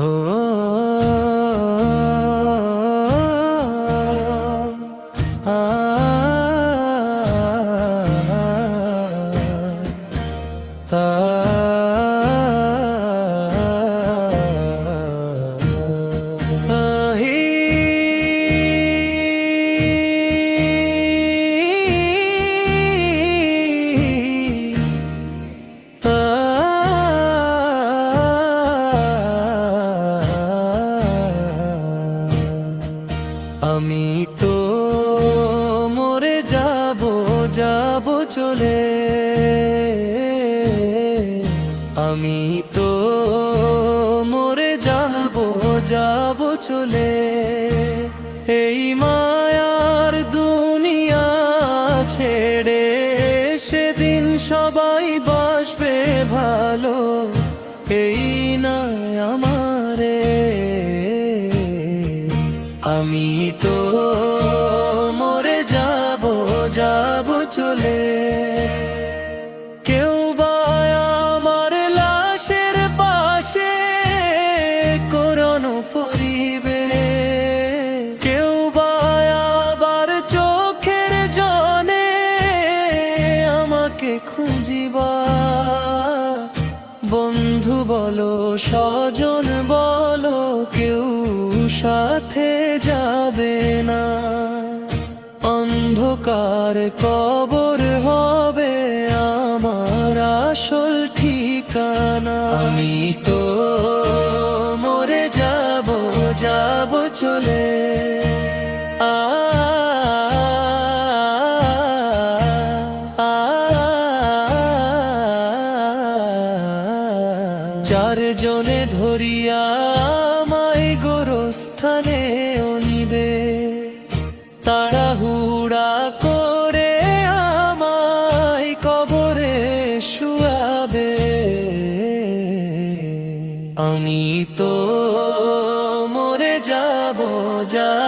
Oh. আমি তো মরে যাব যাব চলে। আমি তো মরে যাব যাব চলে। এই মায়ার দুনিয়া ছেড়ে সেদিন সবাই আমি তো মরে যাব যাব চলে। কেউ আমার লাশের পাশে করণ পরিবে কেউ বা আবার চোখের জনে আমাকে খুঁজিবা। বন্ধু বলো, স্বজন বলো সাথে যাবে না অন্ধকার কবর হবে আমার আসল ঠিকানা আমি তো মরে যাব যাব চলে চারজনে ধরিয়া তাড়াহুড়া করে আমায় কবরে শুয়াবে। আমি তো মরে যাব চলে